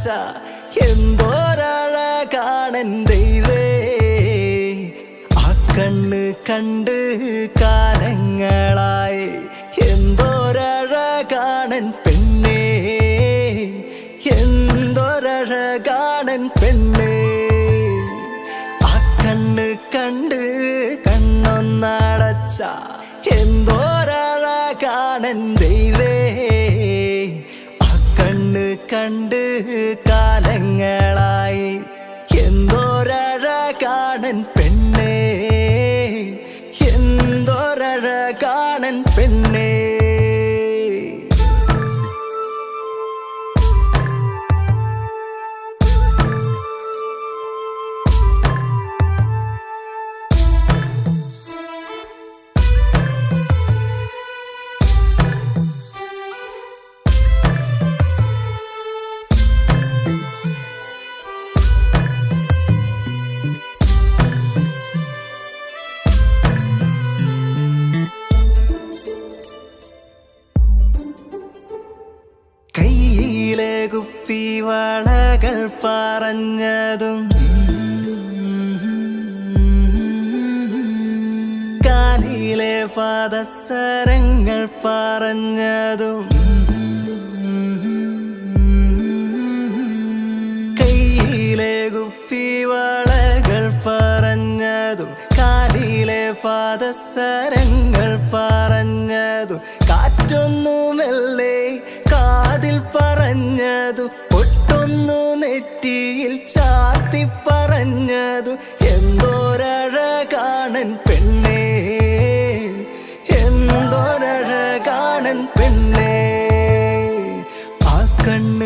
കണ്ണൊന്നടച്ച എന്തോരഴകാണൻ ദൈവേ. ആ കണ്ണ് കണ്ട് കാലങ്ങളായി എന്തോരഴകാണൻ പെണ്ണേ. എന്തോരഴകാണൻ പെണ്ണേ. ആ കണ്ണ് കണ്ട് കണ്ണൊന്നടച്ച എന്തോരഴകാണൻ ദൈവേ എന്തോരഴകാണൻ പെണ്ണേ എന്തോരഴകാണൻ പെണ്ണേ കയ്യിലെ കുപ്പി വളകൾ പറഞ്ഞതും. കാലിലെ പാദസരങ്ങൾ പറഞ്ഞതും. കയ്യിലെ കുപ്പിവളകൾ പറഞ്ഞതും. കാലിലെ പാദസരങ്ങൾ പറഞ്ഞതും. കാറ്റൊന്നുമല്ലേ പറഞ്ഞതും ഒട്ടൊന്നു നെറ്റിയിൽ ചാത്തി പറഞ്ഞതു എന്തോരഴകാണൻ പെണ്ണേ എന്തോരഴകാണൻ പെണ്ണേ. ആ കണ്ണ്